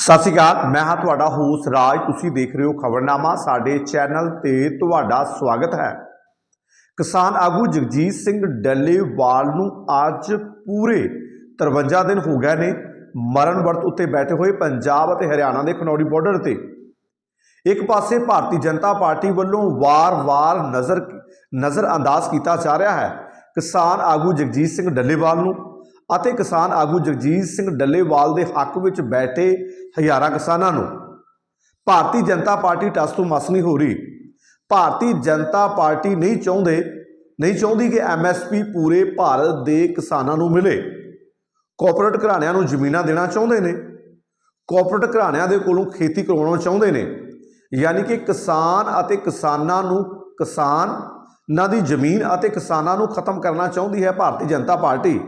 ਸਤਿ ਸ਼੍ਰੀ ਅਕਾਲ, ਮੈਂ ਹਾਂ ਤੁਹਾਡਾ ਹੋਸ ਰਾਜ। ਤੁਸੀਂ ਦੇਖ ਰਹੇ ਹੋ ਖਬਰਨਾਮਾ, ਸਾਡੇ ਚੈਨਲ ਤੇ ਤੁਹਾਡਾ ਸਵਾਗਤ ਹੈ। ਕਿਸਾਨ ਆਗੂ ਜਗਜੀਤ ਸਿੰਘ ਡੱਲੇਵਾਲ ਨੂੰ ਅੱਜ ਪੂਰੇ 53 ਦਿਨ ਹੋ ਗਏ ਨੇ ਮਰਨ ਵਰਤ ਉੱਤੇ ਬੈਠੇ ਹੋਏ ਪੰਜਾਬ ਅਤੇ ਹਰਿਆਣਾ ਦੇ ਖਨੌਰੀ ਬਾਰਡਰ ਤੇ। ਇੱਕ ਪਾਸੇ ਭਾਰਤੀ ਜਨਤਾ ਪਾਰਟੀ ਵੱਲੋਂ ਵਾਰ-ਵਾਰ ਨਜ਼ਰ ਨਜ਼ਰ ਅੰਦਾਜ਼ ਕੀਤਾ ਜਾ ਰਿਹਾ ਹੈ। ਕਿਸਾਨ ਆਗੂ ਜਗਜੀਤ ਸਿੰਘ ਡੱਲੇਵਾਲ ਨੂੰ ਅਤੇ ਕਿਸਾਨ ਆਗੂ ਜਗਜੀਤ ਸਿੰਘ ਡੱਲੇਵਾਲ ਦੇ ਹੱਕ ਵਿੱਚ ਬੈਠੇ ਹਜ਼ਾਰਾਂ ਕਿਸਾਨਾਂ ਨੂੰ। ਭਾਰਤੀ ਜਨਤਾ ਪਾਰਟੀ ਟਸ ਤੋਂ ਮਸ ਨਹੀਂ ਹੋ ਰਹੀ। ਭਾਰਤੀ ਜਨਤਾ ਪਾਰਟੀ ਨਹੀਂ ਚਾਹੁੰਦੇ, ਨਹੀਂ ਚਾਹੁੰਦੀ ਕਿ ਐਮਐਸਪੀ ਪੂਰੇ ਭਾਰਤ ਦੇ ਕਿਸਾਨਾਂ ਨੂੰ ਮਿਲੇ। ਕਾਰਪੋਰੇਟ ਘਰਾਣਿਆਂ ਨੂੰ ਜ਼ਮੀਨਾਂ ਦੇਣਾ ਚਾਹੁੰਦੇ ਨੇ। ਕਾਰਪੋਰੇਟ ਘਰਾਣਿਆਂ ਦੇ ਕੋਲੋਂ ਖੇਤੀ ਕਰਵਾਉਣਾ ਚਾਹੁੰਦੇ ਨੇ। ਯਾਨੀ ਕਿ ਕਿਸਾਨ ਅਤੇ ਕਿਸਾਨਾਂ ਨੂੰ, ਕਿਸਾਨ, ਨਾ ਦੀ ਜ਼ਮੀਨ ਅਤੇ ਕਿਸਾਨਾਂ ਨੂੰ ਖਤਮ ਕਰਨਾ ਚਾਹੁੰਦੀ ਹੈ ਭਾਰਤੀ ਜਨਤਾ ਪਾਰਟੀ।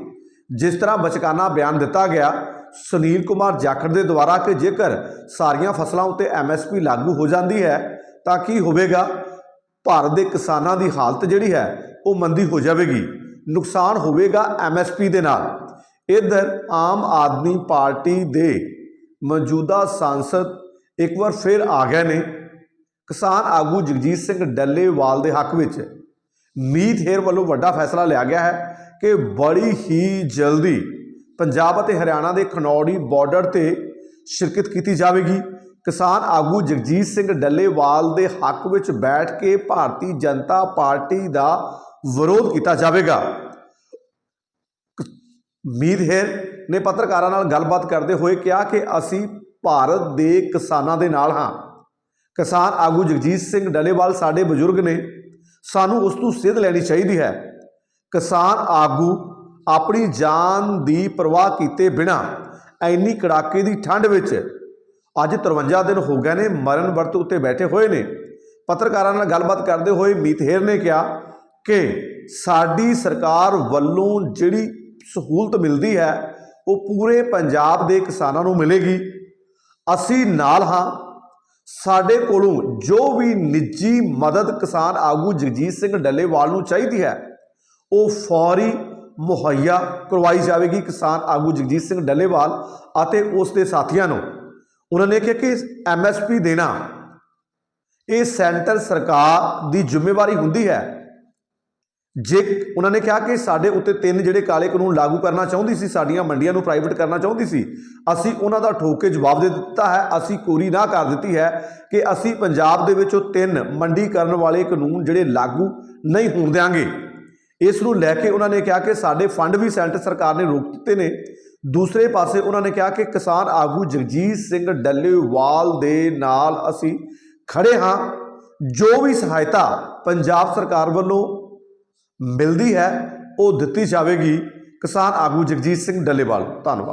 ਜਿਸ ਤਰ੍ਹਾਂ ਬਚਕਾਨਾ ਬਿਆਨ ਦਿੱਤਾ ਗਿਆ, ਸੁਨੀਲ ਕੁਮਾਰ ਜਾਖੜ ਦੇ ਦੁਆਰਾ ਕਿ ਜੇਕਰ ਸਾਰੀਆਂ ਫਸਲਾਂ ਉੱਤੇ ਐਮਐਸਪੀ ਲਾਗੂ ਹੋ ਜਾਂਦੀ ਹੈ, ਤਾਂ ਕੀ ਹੋਵੇਗਾ? ਭਾਰਤ ਦੇ ਕਿਸਾਨਾਂ ਦੀ ਹਾਲਤ ਜਿਹੜੀ ਹੈ, ਉਹ ਮੰਦੀ ਹੋ ਜਾਵੇਗੀ। ਨੁਕਸਾਨ ਹੋਵੇਗਾ ਐਮਐਸਪੀ ਦੇ ਨਾਲ। ਇਧਰ ਆਮ ਆਦਮੀ ਪਾਰਟੀ ਦੇ ਮੌਜੂਦਾ ਸੰਸਦ ਇੱਕ ਵਾਰ ਫਿਰ ਆ ਗਏ ਨੇ। ਕਿਸਾਨ ਆਗੂ ਜਗਜੀਤ ਸਿੰਘ ਡੱਲੇਵਾਲ ਦੇ ਹੱਕ ਵਿੱਚ ਮੀਤ ਹੇਰ ਵੱਲੋਂ ਵੱਡਾ ਫੈਸਲਾ ਲਿਆ ਗਿਆ ਹੈ ਕਿ ਬੜੀ ਹੀ ਜਲਦੀ ਪੰਜਾਬ ਅਤੇ ਹਰਿਆਣਾ ਦੇ ਖਨੌੜੀ ਬਾਰਡਰ ਤੇ ਸ਼ਿਰਕਤ ਕੀਤੀ ਜਾਵੇਗੀ। ਕਿਸਾਨ ਆਗੂ ਜਗਜੀਤ ਸਿੰਘ ਡੱਲੇਵਾਲ ਦੇ ਹੱਕ ਵਿੱਚ ਬੈਠ ਕੇ ਭਾਰਤੀ ਜਨਤਾ ਪਾਰਟੀ ਦਾ ਵਿਰੋਧ ਕੀਤਾ ਜਾਵੇਗਾ। ਮੀਤ ਹੇਰ ਨੇ ਪੱਤਰਕਾਰਾਂ ਨਾਲ ਗੱਲਬਾਤ ਕਰਦੇ ਹੋਏ ਕਿਹਾ ਕਿ ਅਸੀਂ ਭਾਰਤ ਦੇ ਕਿਸਾਨਾਂ ਦੇ ਨਾਲ ਹਾਂ। ਕਿਸਾਨ ਆਗੂ ਜਗਜੀਤ ਸਿੰਘ ਡੱਲੇਵਾਲ ਸਾਡੇ ਬਜ਼ੁਰਗ ਨੇ। ਸਾਨੂੰ ਉਸ ਤੋਂ ਸਿੱਧ ਲੈਣੀ ਚਾਹੀਦੀ ਹੈ। ਕਿਸਾਨ ਆਗੂ ਆਪਣੀ ਜਾਨ ਦੀ ਪਰਵਾਹ ਕੀਤੇ ਬਿਨਾ ਐਨੀ ਕੜਾਕੇ ਦੀ ਠੰਡ ਵਿੱਚ ਅੱਜ 53 ਦਿਨ ਹੋ ਗਏ ਨੇ, ਮਰਨ ਵਰਤ ਉੱਤੇ ਬੈਠੇ ਹੋਏ ਨੇ। ਪੱਤਰਕਾਰਾਂ ਨਾਲ ਗੱਲਬਾਤ ਕਰਦੇ ਹੋਏ ਮੀਤਹੇਰ ਨੇ ਕਿਹਾ ਕਿ ਸਾਡੀ ਸਰਕਾਰ ਵੱਲੋਂ ਜਿਹੜੀ ਸਹੂਲਤ ਮਿਲਦੀ ਹੈ, ਉਹ ਪੂਰੇ ਪੰਜਾਬ ਦੇ ਕਿਸਾਨਾਂ ਨੂੰ ਮਿਲੇਗੀ। ਅਸੀਂ ਨਾਲ ਹਾਂ। ਸਾਡੇ ਕੋਲੋਂ ਜੋ ਵੀ ਨਿੱਜੀ ਮਦਦ ਕਿਸਾਨ ਆਗੂ ਜਗਜੀਤ ਸਿੰਘ ਡੱਲੇਵਾਲ ਨੂੰ ਚਾਹੀਦੀ ਹੈ, ਉਹ ਫੌਰੀ ਮੁਹੱਈਆ ਕਰਵਾਈ ਜਾਵੇਗੀ ਕਿਸਾਨ ਆਗੂ ਜਗਜੀਤ ਸਿੰਘ ਡੱਲੇਵਾਲ ਅਤੇ ਉਸ ਦੇ ਸਾਥੀਆਂ ਨੂੰ। ਉਹਨਾਂ ਨੇ ਕਿਹਾ ਕਿ ਐਮਐਸਪੀ ਦੇਣਾ, ਇਹ ਸੈਂਟਰ ਸਰਕਾਰ ਦੀ ਜ਼ਿੰਮੇਵਾਰੀ ਹੁੰਦੀ ਹੈ। ਜੇ ਉਹਨਾਂ ਨੇ ਕਿਹਾ ਕਿ ਸਾਡੇ ਉੱਤੇ ਤਿੰਨ ਜਿਹੜੇ ਕਾਲੇ ਕਾਨੂੰਨ ਲਾਗੂ ਕਰਨਾ ਚਾਹੁੰਦੀ ਸੀ, ਸਾਡੀਆਂ ਮੰਡੀਆਂ ਨੂੰ ਪ੍ਰਾਈਵੇਟ ਕਰਨਾ ਚਾਹੁੰਦੀ ਸੀ, ਅਸੀਂ ਉਹਨਾਂ ਦਾ ਠੋਕ ਕੇ ਜਵਾਬ ਦੇ ਦਿੱਤਾ ਹੈ, ਅਸੀਂ ਕੋਰੀ ਨਾ ਕਰ ਦਿੱਤੀ ਹੈ ਕਿ ਅਸੀਂ ਪੰਜਾਬ ਦੇ ਵਿੱਚ ਉਹ ਤਿੰਨ ਮੰਡੀ ਕਰਨ ਵਾਲੇ ਕਾਨੂੰਨ ਜਿਹੜੇ ਲਾਗੂ ਨਹੀਂ ਹੋਣ ਦੇਾਂਗੇ ਇਸ ਨੂੰ ਲੈ ਕੇ ਉਹਨਾਂ ਨੇ ਕਿਹਾ ਕਿ ਸਾਡੇ ਫੰਡ ਵੀ ਸੈਂਟਰ ਸਰਕਾਰ ਨੇ ਰੋਕ ਦਿੱਤੇ ਨੇ। ਦੂਸਰੇ ਪਾਸੇ ਉਹਨਾਂ ਨੇ ਕਿਹਾ ਕਿ ਕਿਸਾਨ ਆਗੂ ਜਗਜੀਤ ਸਿੰਘ ਡੱਲੇਵਾਲ ਦੇ ਨਾਲ ਅਸੀਂ ਖੜੇ ਹਾਂ। ਜੋ ਵੀ ਸਹਾਇਤਾ ਪੰਜਾਬ ਸਰਕਾਰ ਵੱਲੋਂ ਮਿਲਦੀ ਹੈ ਉਹ ਦਿੱਤੀ ਜਾਵੇਗੀ ਕਿਸਾਨ ਆਗੂ ਜਗਜੀਤ ਸਿੰਘ ਡੱਲੇਵਾਲ। ਧੰਨਵਾਦ।